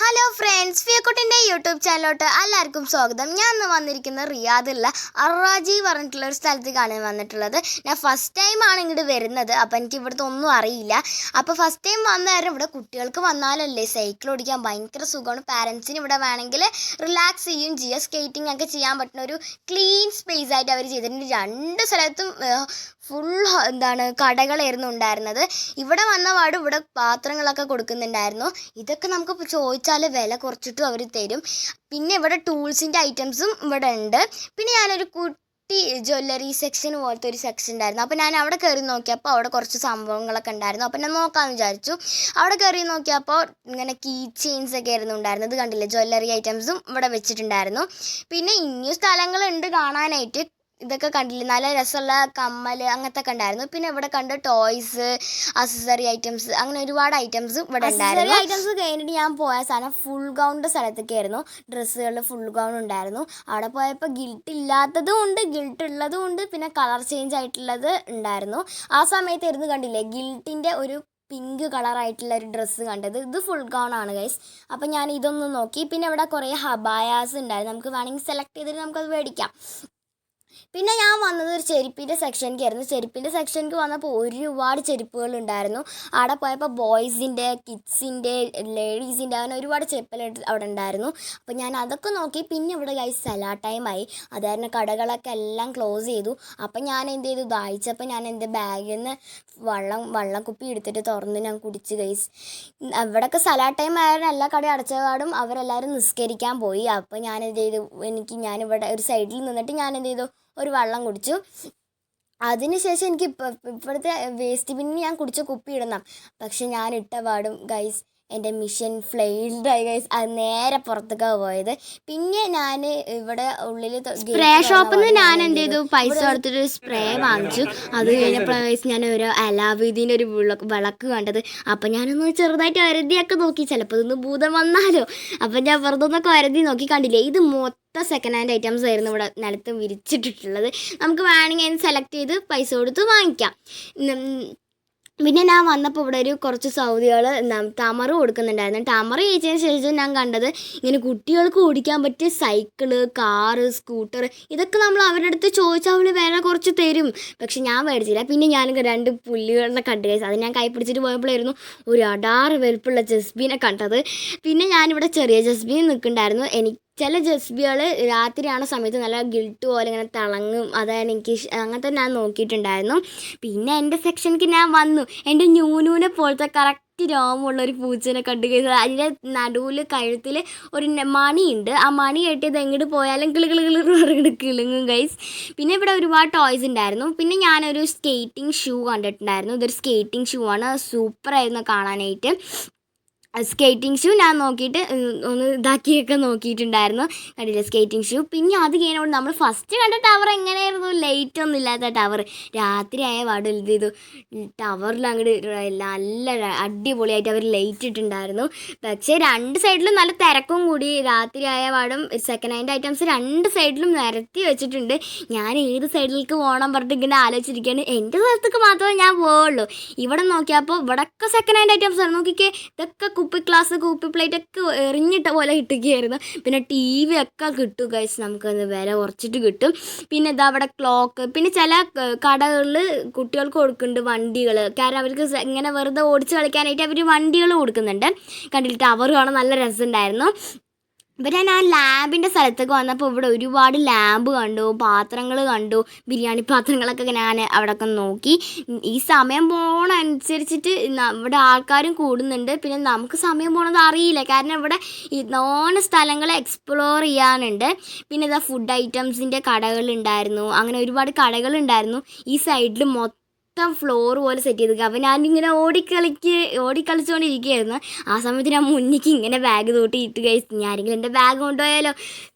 Hello friends ഫിയക്കുട്ടിന്റെ YouTube ചാനലിലോട്ട് എല്ലാവർക്കും സ്വാഗതം. ഞാൻ ഇന്ന് വന്നിരിക്കുന്ന റിയാദുള്ള അറാജി പറഞ്ഞിട്ടുള്ള ഒരു സ്ഥലത്തേക്കാണ് വന്നിട്ടുള്ളത്. ഞാൻ ഫസ്റ്റ് ടൈമാണ് ഇങ്ങോട്ട് വരുന്നത് അപ്പോൾ എനിക്ക് ഇവിടുത്തെ ഒന്നും അറിയില്ല. അപ്പോൾ ഫസ്റ്റ് ടൈം വന്ന ഇവിടെ കുട്ടികൾക്ക് വന്നാലല്ലേ സൈക്കിൾ ഓടിക്കാൻ ഭയങ്കര സുഖമാണ്. പാരൻസിന് ഇവിടെ വേണമെങ്കിൽ റിലാക്സ് ചെയ്യും ചെയ്യുക സ്കേറ്റിംഗ് ഒക്കെ ചെയ്യാൻ പറ്റുന്ന ഒരു ക്ലീൻ സ്പേസ് ആയിട്ട് അവർ ചെയ്തിട്ടുണ്ട്. രണ്ട് സ്ഥലത്തും ഫുൾ എന്താണ് കടകളായിരുന്നു ഉണ്ടായിരുന്നത്. ഇവിടെ വന്ന പാട് ഇവിടെ പാത്രങ്ങളൊക്കെ കൊടുക്കുന്നുണ്ടായിരുന്നു. ഇതൊക്കെ നമുക്ക് ചോദിച്ചാൽ വില കുറച്ചിട്ടും അവർ തരും. പിന്നെ ഇവിടെ ടൂൾസിന്റെ ഐറ്റംസും ഇവിടെ ഉണ്ട്. പിന്നെ ഞാനൊരു കുട്ടി ജ്വല്ലറി സെക്ഷൻ പോലത്തെ ഒരു സെക്ഷൻ ഉണ്ടായിരുന്നു. അപ്പോൾ ഞാൻ അവിടെ കയറി നോക്കിയപ്പോൾ അവിടെ കുറച്ച് സംഭവങ്ങളൊക്കെ ഉണ്ടായിരുന്നു. അപ്പോൾ ഞാൻ നോക്കാമെന്ന് വിചാരിച്ചു. അവിടെ കയറി നോക്കിയപ്പോൾ ഇങ്ങനെ കീ ചെയിൻസ് ഒക്കെ ആയിരുന്നു ഉണ്ടായിരുന്നത്. കണ്ടില്ലേ? ജ്വല്ലറി ഐറ്റംസും ഇവിടെ വെച്ചിട്ടുണ്ടായിരുന്നു. പിന്നെ ഇനിയും സ്ഥലങ്ങളുണ്ട് കാണാനായിട്ട്. ഇതൊക്കെ കണ്ടില്ലേ? നല്ല രസമുള്ള കമ്മൽ അങ്ങനത്തെ ഒക്കെ ഉണ്ടായിരുന്നു. പിന്നെ ഇവിടെ കണ്ട് ടോയ്സ് അസസറി ഐറ്റംസ് അങ്ങനെ ഒരുപാട് ഐറ്റംസ് ഇവിടെ ഉണ്ടായിരുന്നു. ഐറ്റംസ് കഴിഞ്ഞിട്ട് ഞാൻ പോയ സ്ഥലം ഫുൾ ഗൗണിന്റെ സ്ഥലത്തൊക്കെയായിരുന്നു ഡ്രസ്സുകളിൽ ഫുൾ ഗൗൺ ഉണ്ടായിരുന്നു. അവിടെ പോയപ്പോൾ ഗിൽട്ട് ഇല്ലാത്തതും ഉണ്ട് ഗിൽട്ട് ഉള്ളതും ഉണ്ട്. പിന്നെ കളർ ചേഞ്ച് ആയിട്ടുള്ളത് ഉണ്ടായിരുന്നു. ആ സമയത്ത് ഇരുന്ന് കണ്ടില്ലേ ഗിൽട്ടിന്റെ ഒരു പിങ്ക് കളറായിട്ടുള്ള ഒരു ഡ്രസ്സ് കണ്ടത്. ഇത് ഫുൾ ഗൗൺ ആണ് ഗൈസ് അപ്പോൾ ഞാൻ ഇതൊന്ന് നോക്കി. പിന്നെ ഇവിടെ കുറേ ഹബായാസ് ഉണ്ടായിരുന്നു. നമുക്ക് വേണമെങ്കിൽ സെലക്ട് ചെയ്തിട്ട് നമുക്കത് മേടിക്കാം. പിന്നെ ഞാൻ വന്നത് ഒരു ചെരുപ്പിന്റെ സെക്ഷനിലേക്കായിരുന്നു ചെരുപ്പിന്റെ സെക്ഷനിലേക്ക് വന്നപ്പോൾ ഒരുപാട് ചെരുപ്പുകൾ ഉണ്ടായിരുന്നു. അവിടെ പോയപ്പോൾ ബോയ്സിന്റെ കിഡ്സിന്റെ ലേഡീസിന്റെ അങ്ങനെ ഒരുപാട് ചെരുപ്പൽ അവിടെ ഉണ്ടായിരുന്നു. അപ്പോൾ ഞാൻ അതൊക്കെ നോക്കി. പിന്നെ ഇവിടെ ഗൈസ് സലാ ടൈമായി അതായിരുന്നു കടകളൊക്കെ എല്ലാം ക്ലോസ് ചെയ്തു. അപ്പം ഞാൻ എന്ത് ചെയ്തു? ദാഹിച്ചപ്പോൾ ഞാൻ എന്റെ ബാഗിൽ നിന്ന് വെള്ളം വെള്ളം കുപ്പി എടുത്തിട്ട് തുറന്ന് ഞാൻ കുടിച്ച് ഗൈസ് അവിടെയൊക്കെ സലാ ടൈം ആയാലും എല്ലാ കടയും അടച്ചപാടും അവരെല്ലാവരും നിസ്കരിക്കാൻ പോയി. അപ്പോൾ ഞാൻ എന്ത് ചെയ്തു? എനിക്ക് ഞാനിവിടെ ഒരു സൈഡിൽ നിന്നിട്ട് ഞാൻ എന്ത് ചെയ്തു? ഒരു വെള്ളം കുടിച്ചു. അതിനുശേഷം എനിക്ക് ഇപ്പം ഇപ്പോഴത്തെ വേസ്റ്റ് ബിന്നിൽ ഞാൻ കുടിച്ച കുപ്പി ഇടണം പക്ഷെ ഞാൻ ഇട്ട പാടും ഗൈസ് എന്റെ മിഷൻ ഫ്ലെയിൽഡായി ഗൈസ് അത് നേരെ പുറത്തേക്കാണ് പോയത്. പിന്നെ ഞാൻ ഇവിടെ ഉള്ളിൽ സ്പ്രേ ഷോപ്പിൽ നിന്ന് ഞാൻ എന്ത് ചെയ്തു? പൈസ കൊടുത്തിട്ട് സ്പ്രേ വാങ്ങിച്ചു. അത് കഴിഞ്ഞപ്പോൾ guys ഞാൻ ഒരു അലാവുദ്ദീന്റെ ഒരു വിളക്ക് വിളക്ക് കണ്ടത്. അപ്പം ഞാനൊന്ന് ചെറുതായിട്ട് വരുതിയൊക്കെ നോക്കി. ചിലപ്പോൾ ഇതൊന്ന് ഭൂതം വന്നാലോ. അപ്പം ഞാൻ വെറുതെ ഒന്നൊക്കെ വരുതി നോക്കി കണ്ടില്ലേ? ഇത് മൊത്തം സെക്കൻഡ് ഹാൻഡ് ഐറ്റംസ് ആയിരുന്നു ഇവിടെ നിലത്ത് വിരിച്ചിട്ടിട്ടുള്ളത്. നമുക്ക് വേണമെങ്കിൽ അതിന് സെലക്ട് ചെയ്ത് പൈസ കൊടുത്ത് വാങ്ങിക്കാം. പിന്നെ ഞാൻ വന്നപ്പോൾ ഇവിടെ ഒരു കുറച്ച് സൗദികൾ ടമർ കൊടുക്കുന്നുണ്ടായിരുന്നു. ടമറ് കഴിച്ചതിന് ശേഷം ഞാൻ കണ്ടത് ഇങ്ങനെ കുട്ടികൾക്ക് ഓടിക്കാൻ പറ്റിയ സൈക്കിൾ കാറ് സ്കൂട്ടർ ഇതൊക്കെ നമ്മൾ അവരുടെ അടുത്ത് ചോദിച്ചാൽ അവർ വേറെ കുറച്ച് തരും. പക്ഷെ ഞാൻ മേടിച്ചില്ല. പിന്നെ ഞാൻ രണ്ട് പുല്ലുകളെ കണ്ടു കഴിച്ചു അത് ഞാൻ കൈ പിടിച്ചിട്ട് പോയപ്പോഴായിരുന്നു ഒരു അടാറ് വലുപ്പുള്ള ജസ്ബീനെ കണ്ടത്. പിന്നെ ഞാനിവിടെ ചെറിയ ജസ്ബീൻ നിൽക്കുന്നുണ്ടായിരുന്നു. എനിക്ക് ചില ജസ്ബികൾ രാത്രിയാണ് സമയത്ത് നല്ല ഗിൽട്ട് പോലെ ഇങ്ങനെ തിളങ്ങും. അതാണ് എനിക്ക് അങ്ങനത്തെ ഞാൻ നോക്കിയിട്ടുണ്ടായിരുന്നു. പിന്നെ എന്റെ സെക്ഷനിക്ക് ഞാൻ വന്നു. എന്റെ ന്യൂനൂനെ പോലത്തെ കറക്റ്റ് രോമമുള്ള ഒരു പൂച്ചനെ കണ്ടു കഴിഞ്ഞാൽ അതിന്റെ നടുവിൽ കഴുത്തിൽ ഒരു മണിയുണ്ട്. ആ മണി കെട്ടിയത് എങ്ങോട്ട് പോയാലും കിളി കിളി കിളി കിളുങ്ങും ഗൈസ് പിന്നെ ഇവിടെ ഒരുപാട് ടോയ്സ് ഉണ്ടായിരുന്നു. പിന്നെ ഞാനൊരു സ്കേറ്റിംഗ് ഷൂ കണ്ടിട്ടുണ്ടായിരുന്നു. ഇതൊരു സ്കേറ്റിംഗ് ഷൂ ആണ്. സൂപ്പറായിരുന്നു കാണാനായിട്ട്. സ്കേറ്റിംഗ് ഷൂ ഞാൻ നോക്കിയിട്ട് ഒന്ന് ഇതാക്കിയൊക്കെ നോക്കിയിട്ടുണ്ടായിരുന്നു. കണ്ടില്ല സ്കേറ്റിംഗ് ഷൂ പിന്നെ അത് കഴിഞ്ഞോട് നമ്മൾ ഫസ്റ്റ് കണ്ട ടവർ എങ്ങനെയായിരുന്നു? ലൈറ്റ് ഒന്നും ഇല്ലാത്ത ടവർ രാത്രി ആയ പാട് എന്ത് ചെയ്തു ടവറിൽ അങ്ങോട്ട് നല്ല അടിപൊളിയായിട്ട് അവർ ലൈറ്റ് ഇട്ടിട്ടുണ്ടായിരുന്നു. പക്ഷേ രണ്ട് സൈഡിലും നല്ല തിരക്കും കൂടി. രാത്രി ആയ പാടും സെക്കൻഡ് ഹാൻഡ് ഐറ്റംസ് രണ്ട് സൈഡിലും നിരത്തി വെച്ചിട്ടുണ്ട്. ഞാൻ ഏത് സൈഡിലേക്ക് പോകണം പറഞ്ഞിട്ട് ഇങ്ങനെ ആലോചിച്ചിരിക്കുകയാണ് എന്റെ സ്ഥലത്തേക്ക് മാത്രമേ ഞാൻ പോവുള്ളൂ. ഇവിടെ നോക്കിയപ്പോൾ ഇവിടെയൊക്കെ സെക്കൻഡ് ഹാൻഡ് ഐറ്റംസ് ആണ്. നോക്കിക്കേ ഇതൊക്കെ കുപ്പി ഗ്ലാസ് കൂപ്പി പ്ലേറ്റ് ഒക്കെ എറിഞ്ഞിട്ട പോലെ കിട്ടുകയായിരുന്നു പിന്നെ ടി വി ഒക്കെ കിട്ടും ഗൈസ് നമുക്ക് അത് വില കുറച്ചിട്ട് കിട്ടും. പിന്നെ ഇതാ അവിടെ ക്ലോക്ക് പിന്നെ ചില കടകളിൽ കുട്ടികൾക്ക് കൊടുക്കുന്നുണ്ട് വണ്ടികൾ കാരണം അവർക്ക് ഇങ്ങനെ വെറുതെ ഓടിച്ച് കളിക്കാനായിട്ട് അവർ വണ്ടികൾ കൊടുക്കുന്നുണ്ട്. കണ്ടിട്ട് അവർ കാണാൻ നല്ല രസമുണ്ടായിരുന്നു. പിന്നെ ഞാൻ ലാബിന്റെ സ്ഥലത്തൊക്കെ വന്നപ്പോൾ ഇവിടെ ഒരുപാട് ലാബ് കണ്ടു പാത്രങ്ങൾ കണ്ടു ബിരിയാണി പാത്രങ്ങളൊക്കെ ഞാൻ അവിടെയൊക്കെ നോക്കി. ഈ സമയം പോണ അനുസരിച്ചിട്ട് ഇവിടെ ആൾക്കാരും കൂടുന്നുണ്ട്. പിന്നെ നമുക്ക് സമയം പോണത് അറിയില്ല. കാരണം ഇവിടെ നോണ സ്ഥലങ്ങൾ എക്സ്പ്ലോർ ചെയ്യാനുണ്ട്. പിന്നെ ഇതാ ഫുഡ് ഐറ്റംസിന്റെ കടകളുണ്ടായിരുന്നു അങ്ങനെ ഒരുപാട് കടകളുണ്ടായിരുന്നു ഈ സൈഡിൽ മൊത്തം ഫ്ലോർ പോലെ സെറ്റ് ചെയ്ത് അപ്പോൾ ഞാനിങ്ങനെ ഓടിക്കളിക്ക് ഓടിക്കളിച്ചുകൊണ്ടിരിക്കുകയായിരുന്നു ആ സമയത്ത് ഞാൻ മുന്നിക്ക് ഇങ്ങനെ ബാഗ് തൂട്ടി ഇട്ട് ഞാനെങ്കിലും എന്റെ ബാഗ് കൊണ്ടുപോയാലോ.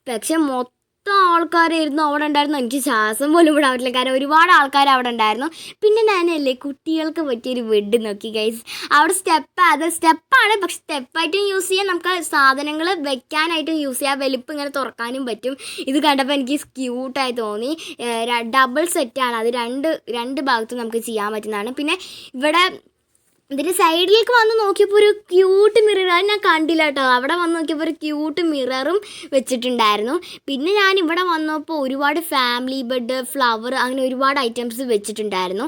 പക്ഷെ മൊത്തം ആൾക്കാരായിരുന്നു അവിടെ ഉണ്ടായിരുന്നു എനിക്ക് ശ്വാസം പോലും വിടാൻ പറ്റില്ല. കാരണം ഒരുപാട് ആൾക്കാർ അവിടെ ഉണ്ടായിരുന്നു. പിന്നെ ഞാനല്ലേ കുട്ടികൾക്ക് പറ്റിയൊരു വെഡ് നോക്കി ഗൈസ് അവിടെ സ്റ്റെപ്പ് അത് സ്റ്റെപ്പാണ് പക്ഷെ സ്റ്റെപ്പായിട്ടും യൂസ് ചെയ്യാം. നമുക്ക് സാധനങ്ങൾ വെക്കാനായിട്ടും യൂസ് ചെയ്യാം. വലിപ്പം ഇങ്ങനെ തുറക്കാനും പറ്റും. ഇത് കണ്ടപ്പോൾ എനിക്ക് ക്യൂട്ടായി തോന്നി. ഡബിൾ സെറ്റാണ് അത് രണ്ട് രണ്ട് ഭാഗത്തും നമുക്ക് ചെയ്യാൻ പറ്റുന്നതാണ്. പിന്നെ ഇവിടെ ഇതിന്റെ സൈഡിലേക്ക് വന്ന് നോക്കിയപ്പോൾ ഒരു ക്യൂട്ട് മിറർ ഞാൻ കണ്ടില്ല കേട്ടോ. അവിടെ വന്ന് നോക്കിയപ്പോൾ ഒരു ക്യൂട്ട് മിററും വെച്ചിട്ടുണ്ടായിരുന്നു. പിന്നെ ഞാൻ ഇവിടെ വന്നപ്പോൾ ഒരുപാട് ഫാമിലി ബെഡ് ഫ്ലവർ അങ്ങനെ ഒരുപാട് ഐറ്റംസ് വെച്ചിട്ടുണ്ടായിരുന്നു.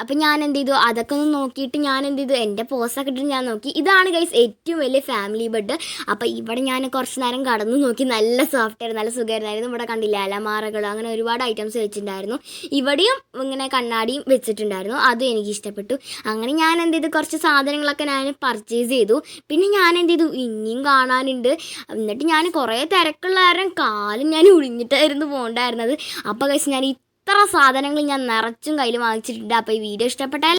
അപ്പം ഞാൻ എന്ത് ചെയ്തു അതൊക്കെ ഒന്ന് നോക്കിയിട്ട് ഞാൻ എന്ത് ചെയ്തു എന്റെ പോസ്റ്റൊക്കെ ഇട്ടിട്ട് ഞാൻ നോക്കി. ഇതാണ് ഗൈസ് ഏറ്റവും വലിയ ഫാമിലി ബെഡ് അപ്പം ഇവിടെ ഞാൻ കുറച്ച് നേരം കടന്നു നോക്കി. നല്ല സോഫ്റ്റ് നല്ല സുഖമായിരുന്നു ഇവിടെ കണ്ടില്ല അലമാറകൾ അങ്ങനെ ഒരുപാട് ഐറ്റംസ് വെച്ചിട്ടുണ്ടായിരുന്നു. ഇവിടെയും ഇങ്ങനെ കണ്ണാടിയും വെച്ചിട്ടുണ്ടായിരുന്നു. അതും എനിക്ക് ഇഷ്ടപ്പെട്ടു. അങ്ങനെ ഞാൻ എന്ത് ചെയ്തു കുറച്ച് സാധനങ്ങളൊക്കെ ഞാൻ പർച്ചേസ് ചെയ്തു. പിന്നെ ഞാൻ എന്ത് ചെയ്തു ഇനിയും കാണാനുണ്ട്. എന്നിട്ട് ഞാൻ കുറേ തിരക്കുള്ള കാലും ഞാൻ ഒഴിഞ്ഞിട്ടായിരുന്നു പോകണ്ടായിരുന്നത് അപ്പോൾ കഴിച്ച് ഞാൻ ഇത്ര സാധനങ്ങൾ ഞാൻ നിറച്ചും കയ്യിൽ വാങ്ങിച്ചിട്ടുണ്ട്. അപ്പോൾ ഈ വീഡിയോ ഇഷ്ടപ്പെട്ടാൽ